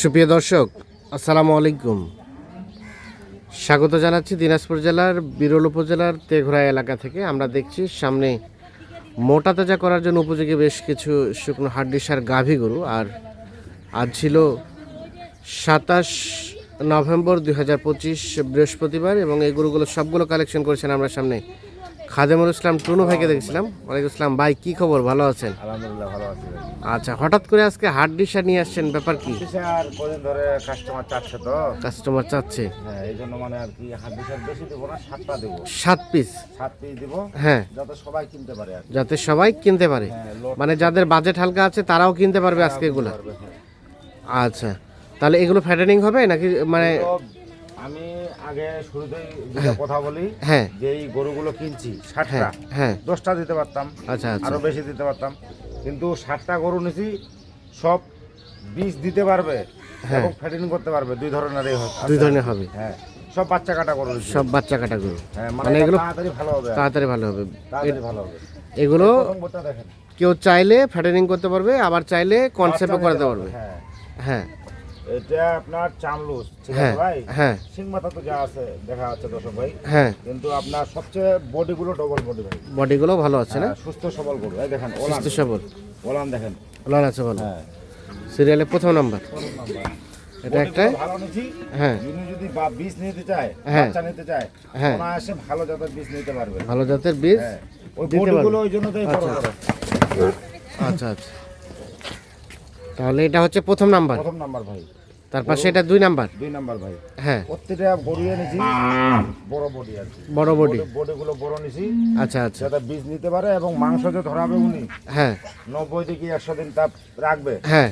সুপ্রিয় দর্শক, আসসালামু আলাইকুম। স্বাগত জানাচ্ছি দিনাজপুর জেলার বিরল উপজেলার তেঘরা এলাকা থেকে। আমরা দেখছি সামনে মোটা তাজা করার জন্য উপযোগী বেশ কিছু শুকনো হাড্ডিসার গাভী গরু। আর আজ ছিল সাতাশ নভেম্বর দুই হাজার পঁচিশ বৃহস্পতিবার এবং এই গরুগুলো সবগুলো কালেকশন করেছেন আমরা সামনে খাদেমুল ইসলাম টুনু ভাইকে দেখছিলাম। ওয়ালাইকুম আসসালাম। ভাই কি খবর? ভালো আছেন? আলহামদুলিল্লাহ ভালো আছি আচ্ছা হঠাৎ করে আজকে হাড্ডিসা নিয়ে আসছেন ব্যাপার কি? আর কদিন ধরে কাস্টমার চাচ্ছে তো। কাস্টমার চাচ্ছে। হ্যাঁ এই জন্য মানে আর কি হাত বিশাল বেশি দেবো না সাতটা দেবো। সাত পিস সাত পিস দিব হ্যাঁ। যাতে সবাই কিনতে পারে যাতে সবাই কিনতে পারে। হ্যাঁ মানে যাদের বাজেট হালকা আছে তারাও কিনতে পারবে আজকে এগুলো? হ্যাঁ। আচ্ছা তাহলে এগুলো ফ্যাটানিং হবে নাকি মানে আমি আগে শুরুতেই যেটা কথা বলি হ্যাঁ। যে এই গরুগুলো কিনছি ষাটটা। হ্যাঁ হ্যাঁ। দশটা দিতে পারতাম আচ্ছা আচ্ছা। আরও বেশি দিতে পারতাম। কিন্তু ষাটটা গরু নিছি সব বীজ দিতে পারবে হ্যাঁ। এবং ফ্যাটিং করতে পারবে দুই ধরনের এই হয়। দুই ধরনের হবে। হ্যাঁ সব বাচ্চা কাটা গরু সব বাচ্চা কাটা গরু। হ্যাঁ মানে মানে এগুলো তাড়াতাড়ি ভালো হবে। তাড়াতাড়ি ভালো হবে। তাড়াতাড়ি ভালো হবে। এগুলো কেউ চাইলে ফ্যাটানিং করতে পারবে আবার চাইলে কনসেপ্টও করাতে পারবে। হ্যাঁ। হ্যাঁ। এটা আপনার চামলুস ঠিক হ্যাঁ আছে ভাই? হ্যাঁ। সিং মাথা তো যা আছে দেখা যাচ্ছে দর্শক ভাই। হ্যাঁ। কিন্তু আপনার সবচেয়ে বডি গুলো ডবল বডি ভাই। বডিগুলো ভালো আছে না? হ্যাঁ, সুস্থ সবল গরু। এই দেখেন ওলান। সুস্থ সবল। ওলান দেখেন। ওলান আছে ভালো। হ্যাঁ। সিরিয়ালের প্রথম নাম্বার। প্রথম নাম্বার। এটা একটা? ভালো নিছি হ্যাঁ। যদি বা বীজ নিতে চায় হ্যাঁ। বাচ্চা নিতে চায় হ্যাঁ। অনায়াসে ভালো জাতের বীজ নিতে পারবে। ভালো জাতের বীজ হ্যাঁ। ওই দিতে বডি গুলো ওই জন্য তাই। বড় আচ্ছা আচ্ছা। তাহলে এটা হচ্ছে প্রথম নাম্বার। প্রথম নাম্বার ভাই। তার পাশে এটা দুই নাম্বার। দুই নাম্বার ভাই। হ্যাঁ। প্রত্যেকটা গরু এনেছি বড় বডি আর বড় বডি বডি গুলো বড় নিছি। আচ্ছা আচ্ছা। যাতে বীজ নিতে পারে এবং মাংস যে ধরাবে উনি হ্যাঁ। নব্বই থেকে একশো দিন তা রাখবে। হ্যাঁ।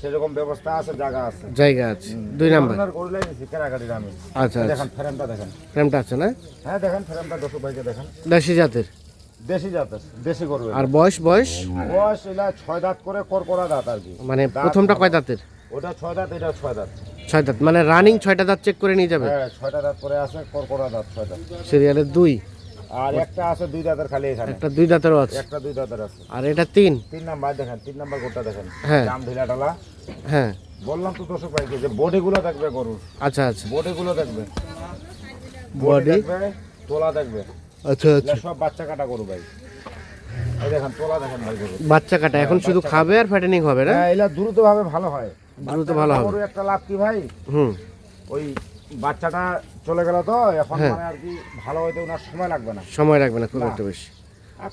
সেরকম ব্যবস্থা আছে জায়গা আছে। জায়গা আছে। দুই নাম্বার। আপনার গরুলাই নিছি কেনাকাটির আমি। আচ্ছা আচ্ছা। দেখেন ফ্রেমটা দেখেন। ফ্রেমটা আছে না? হ্যাঁ দেখেন ফ্রেমটা দশ ভাইকে দেখেন। দেশি জাতের? দেশি জাতের দেশি গরু আর বয়স বয়স? বয়স এলা ছয় দাঁত করে করকরা দাঁত আর কি। মানে প্রথমটা কয় দাঁতের? ওটা ছয় দাঁত এটা ছয় দাঁত। ছয় দাঁত মানে রানিং ছয়টা দাঁত চেক করে নিয়ে যাবে? হ্যাঁ ছয়টা দাঁত করে আছে করকরা দাঁত ছয় দাঁত। সিরিয়ালের দুই? আর একটা আছে দুই দাঁতের খালি এখানে। একটা দুই দাঁতেরও আছে? একটা দুই দাঁতের আছে। আর এটা তিন? তিন নাম্বার দেখেন তিন নাম্বার গোটা দেখেন। হ্যাঁ। জাম ঢিলা টালা হ্যাঁ। বললাম তো দর্শক ভাইকে যে বডি গুলো দেখবে গরুর। আচ্ছা আচ্ছা। বডি গুলো দেখবে বডি তোলা দেখবে। আচ্ছা এগুলা সব বাচ্চা কাটা গরু ভাই। এই দেখেন তোলা দেখেন ভাই গরু। বাচ্চা কাটা এখন শুধু খাবে আর ফ্যাটেনিং হবে না? হ্যাঁ এগুলা দ্রুত ভাবে ভালো হয়। দ্রুত ভালো হবে। গরুর একটা লাভ কি ভাই? হুম। ওই বাচ্চাটা চলে গেল তো এখন হ্যাঁ। মানে আর কি ভালো হইতে ওনার সময় লাগবে না। সময় লাগবে না খুব একটা বেশি।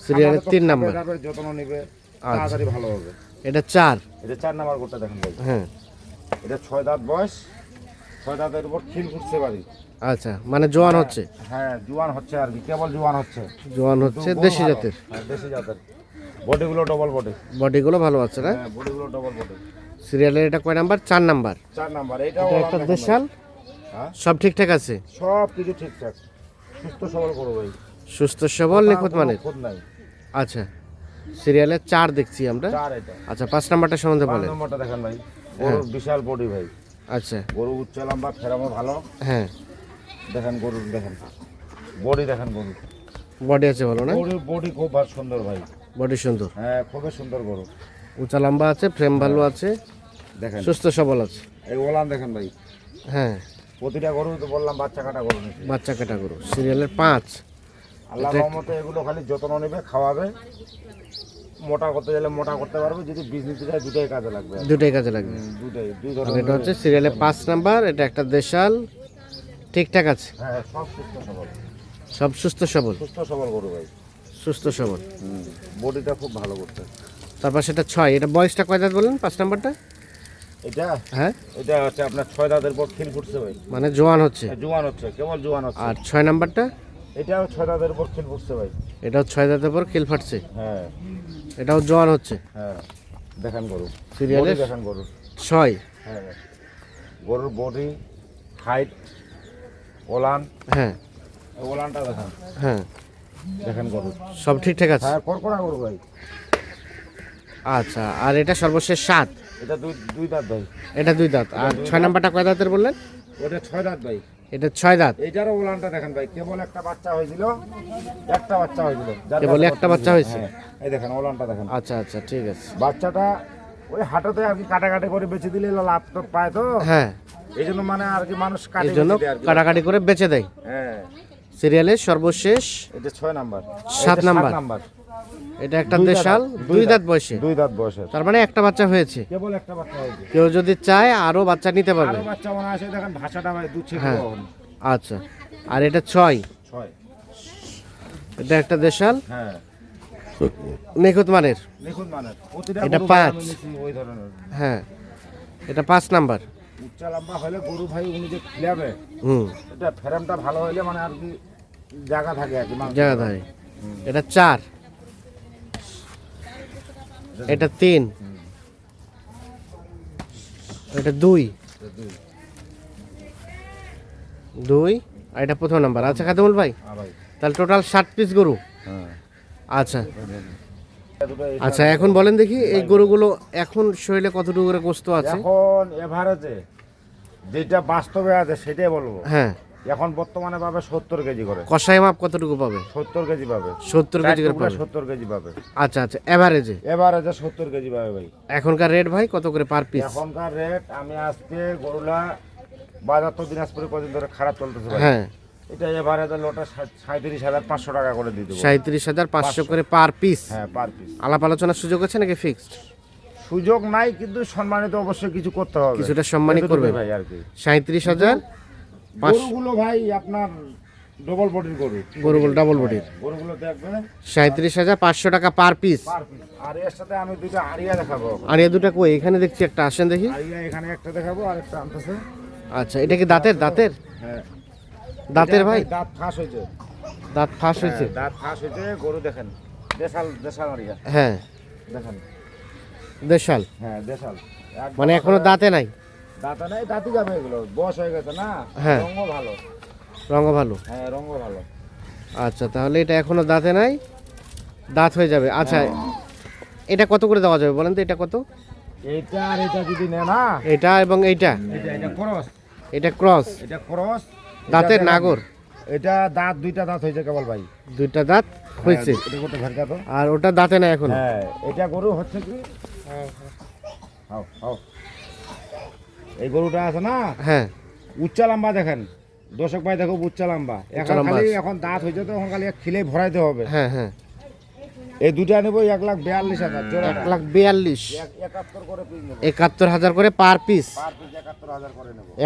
সিরিয়ালের তিন নাম্বার। যত্ন নিবে আচ্ছা। তাড়াতাড়ি ভালো হবে। এটা চার। এটা চার নাম্বার গোটা দেখেন ভাই। হ্যাঁ। এটা ছয় দাঁত বয়স। ছয় দাঁতের উপর খিল ফুটছে বাড়ি। আচ্ছা মানে জোয়ান হচ্ছে? হ্যাঁ জোয়ান হচ্ছে আর কি কেবল জোয়ান হচ্ছে। জোয়ান হচ্ছে দেশি জাতের? হ্যাঁ দেশি জাতের। বডিগুলো ডবল বডি বডিগুলো ভালো আছে না? হ্যাঁ বডিগুলো ডবল বডি সিরিয়ালের এটা কয় নাম্বার? চার নাম্বার। চার নাম্বার এটা একটা দেশাল? হ্যাঁ? সব ঠিকঠাক আছে? সব কিছু ঠিকঠাক। সুস্থ সবল করো ভাই। সুস্থ সবল নিখুঁত মানের? আচ্ছা সিরিয়ালের চার দেখছি আমরা। আচ্ছা পাঁচ নাম্বারটা সম্বন্ধে বলেন। নম্বরটা দেখেন ভাই। বিশাল বডি ভাই। আচ্ছা। গরু উচ্চ লম্বা ফেরামো ভালো। হ্যাঁ। দেখেন গরুর দেখেন। বডি দেখেন গরু। বডি আছে ভালো না? গরুর বডি খুব সুন্দর ভাই। বডি সুন্দর? হ্যাঁ খুবই সুন্দর গরু। উঁচা লম্বা আছে ফ্রেম ভালো আছে দেখেন। সুস্থ সবল আছে। এই ওলান দেখেন ভাই। হ্যাঁ। প্রতিটা গরু তো বললাম বাচ্চা কাটা গরু বাচ্চা কাটা গরু সিরিয়ালের পাঁচ। আল্লাহ রহমতে এগুলো খালি যত্ন নেবে খাওয়াবে। মোটা করতে গেলে মোটা করতে পারবে যদি বীজ নিতে দুটাই কাজে লাগবে। দুটাই কাজে লাগবে। দুটাই দুই ধরনের এটা হচ্ছে সিরিয়ালের পাঁচ নাম্বার এটা একটা দেশাল ঠিকঠাক আছে? হ্যাঁ সব সুস্থ সবল। সব সুস্থ সবল? সুস্থ সবল গরু ভাই। সুস্থ সবল। বডিটা খুব ভালো করতে। তারপর সেটা ছয় এটা বয়সটা কয় দাঁত বললেন পাঁচ নাম্বারটা? এটা? হ্যাঁ? এটা হচ্ছে আপনার ছয় দাঁতের পর খিল ফুটছে ভাই। মানে জোয়ান হচ্ছে। জোয়ান হচ্ছে কেবল জোয়ান হচ্ছে। আর ছয় নাম্বারটা? এটাও ছয় দাঁতের উপর খিল ফুটছে ভাই। এটাও ছয় দাঁতের পর খিল ফাটছে? হ্যাঁ। এটাও জোয়ান হচ্ছে? হ্যাঁ। দেখেন গরু। Body দেখেন গরু। ছয়? হ্যাঁ গরুর বডি হাইট ওলান। হ্যাঁ। ওলানটা দেখেন। হ্যাঁ। দেখেন গরু। সব ঠিকঠাক আছে? হ্যাঁ করকরা গরু ভাই। আচ্ছা আর এটা সর্বশেষ সাত? এটা দুই দুই দাঁত ভাই। এটা দুই দাঁত। আর ছয় নাম্বারটা কয় দাঁতের বললেন? ওটা ছয় দাঁত ভাই। এটা ছয় দাঁত। এইটারও ওলানটা দেখেন ভাই কেবল একটা বাচ্চা হয়েছিল একটা বাচ্চা হয়েছিল। কেবল একটা বাচ্চা হয়েছে? হ্যাঁ, এই দেখেন ওলানটা দেখেন। আচ্ছা আচ্ছা ঠিক আছে। বাচ্চাটা ওই হাটতে আর কি কাটাকাটি করে বেঁচে দিলে লাভ তো পায় তো? হ্যাঁ। এই জন্য মানে আর কি মানুষ কাটে এই জন্য। কাটাকাটি করে বেচে দেয়। হ্যাঁ। সিরিয়ালের সর্বশেষ এটা ছয় নাম্বার। সাত নাম্বার। নাম্বার। এটা একটা দেশাল দুই দাঁত। বয়সে। দুই দাঁত বয়সের। তার মানে একটা বাচ্চা হয়েছে। কেবল একটা বাচ্চা হয়েছে। কেউ যদি চায় আরও বাচ্চা নিতে পারবে। আরও বাচ্চা মনে আছে দেখেন ভাষাটা ভাই দুধ ছেড়ে হ্যাঁ। আচ্ছা। আর এটা ছয়। ছয়। এটা একটা দেশাল। হ্যাঁ। নিখুঁত মানের। দেখুন মানে প্রতিটা এটা পাঁচ। ওই ধরনের। হ্যাঁ। এটা পাঁচ নাম্বার। উচ্চা লম্বা হলে গরু ভাই উনি যে খিলাবে হুম। এটা ফ্রেমটা ভালো হইলে মানে আর কি জায়গা থাকে আর কি জায়গা ধারে এটা চার। এটা তিন। এটা দুই। দুই। আর এটা প্রথম নাম্বার। আচ্ছা খাদিমুল ভাই হ্যাঁ ভাই। তাহলে টোটাল ষাট পিস গরু। হ্যাঁ। আচ্ছা। আচ্ছা এখন বলেন দেখি এই গরুগুলো এখন শরীরে কতটুকু করে গোস্ত আছে? এখন এভারেজে যেটা বাস্তবে আছে সেটাই বলব। হ্যাঁ। এখন বর্তমানে পাবে সত্তর কেজি করে। কষাই মাপ কতটুকু পাবে? সত্তর কেজি পাবে। সত্তর কেজি করে পাবে? সত্তর কেজি পাবে। আচ্ছা আচ্ছা এভারেজে এভারেজে সত্তর কেজি পাবে ভাই। এখনকার রেট ভাই কত করে পার পিস এখনকার রেট আমি আজকে গরুলা বাজার তো দিনাজপুরে কদিন ধরে খারাপ চলতেছে ভাই। হ্যাঁ। এটা এভারেজে লোটা সাঁত্রিশ হাজার পাঁচশো টাকা করে দিয়ে দেবো সাঁত্রিশ হাজার পাঁচশো করে পার পিস হ্যাঁ পার পিস আলাপ আলোচনার সুযোগ আছে নাকি ফিক্সড সুযোগ নাই কিন্তু সম্মানিত অবশ্যই কিছু করতে হবে। কিছুটা সম্মানিত করবে। ভাই আর কি। সাঁত্রিশ হাজার গরুগুলো ভাই আপনার ডবল বডির গরু। গরুগুলো ডাবল বডির গরুগুলো দেখবেন সাঁত্রিশ হাজার পাঁচশো টাকা পার পিস আর এর সাথে আমি দুটো আরিয়া দেখাবো। আর এ দুটা কই? এখানে দেখছি একটা আসেন দেখি। আরিয়া এখানে একটা দেখাবো আর একটা আনতেছে। আচ্ছা এটা কি দাঁতের? দাঁতের? হ্যাঁ। দাঁতের ভাই? দাঁত ফাঁস হয়েছে দাঁত ফাঁস হয়েছে হ্যাঁ, দাঁত ফাঁস হয়েছে গরু দেখেন দেশাল দেশাল আরিয়া হ্যাঁ। দেখেন। দেশাল? হ্যাঁ দেশাল। মানে এখনও দাঁতে নাই? দাঁতা নাই দাঁতই যাবে এগুলো। বয়স হয়ে গেছে না? হ্যাঁ। রঙও ভালো। রঙ ভালো। হ্যাঁ রঙও ভালো। আচ্ছা তাহলে এটা এখনও দাঁতে নাই? দাঁত হয়ে যাবে। আচ্ছা এটা কত করে দেওয়া যাবে বলেন তো এটা কত? এইটা আর এটা যদি নেয় না? এটা এবং এইটা? এটা এটা ক্রস এটা ক্রস এটা ক্রস দাঁতের নাগর। এটা দাঁত দুইটা দাঁত হয়েছে কেবল ভাই। দুইটা দাঁত হয়েছে। হ্যাঁ, এটা তো? আর ওটা দাঁতে নাই এখন? হ্যাঁ এটা গরু হচ্ছে কি? হাও, হাও। এই গরুটা আছে না? হ্যাঁ। উচ্চা লম্বা দেখেন। দর্শক ভাই দেখো উচ্চা লম্বা। এখন খালি এখন দাঁত হয়েছে তো এখন খালি খিলে ভরাইতে হবে। হ্যাঁ হ্যাঁ। এই দুটা নেব এক লাখ বিয়াল্লিশ হাজার এক লাখ বিয়াল্লিশ। একাত্তর হাজার করে পার পিস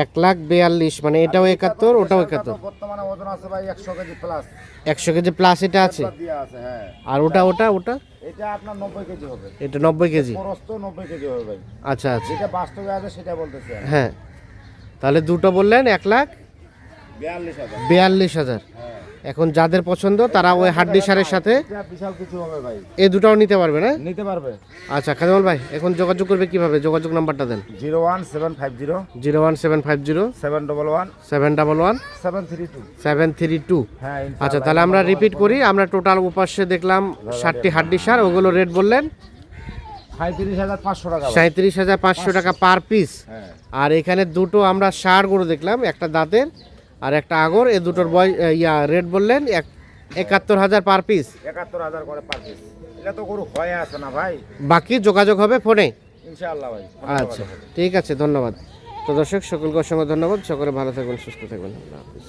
এক লাখ বিয়াল্লিশ মানে এটাও একাত্তর ওটাও একাত্তর। বর্তমানে ওজন আছে ভাই একশো কেজি প্লাস একশো কেজি প্লাস এটা আছে? হ্যাঁ। আর ওটা ওটা ওটা? এটা আপনার নব্বই কেজি হবে। এটা নব্বই কেজি? খরচ নব্বই কেজি হবে ভাই। আচ্ছা আচ্ছা। যেটা বাস্তবে আছে সেটা বলতেছি। হ্যাঁ। তাহলে দুটো বললেন এক লাখ বিয়াল্লিশ হাজার। বিয়াল্লিশ হাজার। এখন যাদের পছন্দ তারা ওই হাড্ডি সারের সাথে বিশাল কিছু হবে ভাই এই দুটাও নিতে পারবে না? নিতে পারবে। আচ্ছা খাদিমুল ভাই এখন যোগাযোগ করবে কীভাবে? যোগাযোগ নাম্বারটা দেন। Zero one seven five zero zero one seven five zero seven double one seven double one seven three two. Seven three two. হ্যাঁ আচ্ছা তাহলে আমরা রিপিট করি আমরা টোটাল উপাসে দেখলাম ষাটটি হাড্ডি সার ওগুলো রেট বললেন? সাঁত্রিশ হাজার পাঁচশো টাকা। হাজার পাঁচশো টাকা পার পিস। হ্যাঁ। আর এখানে দুটো আমরা সার গরু দেখলাম একটা দাঁতের আর একটা আগর এই দুটোর বয় ইয়া রেট বললেন এক একাত্তর হাজার পার পিস একাত্তর হাজার করে পার পিস এটা তো গরু হয়ে আছে না ভাই? বাকি যোগাযোগ হবে ফোনে? ইনশাআল্লাহ ভাই আচ্ছা ঠিক আছে ধন্যবাদ। তো দর্শক সকলকে অসংখ্য ধন্যবাদ। সকলে ভালো থাকবেন সুস্থ থাকবেন। আল্লাহ হাফিজ।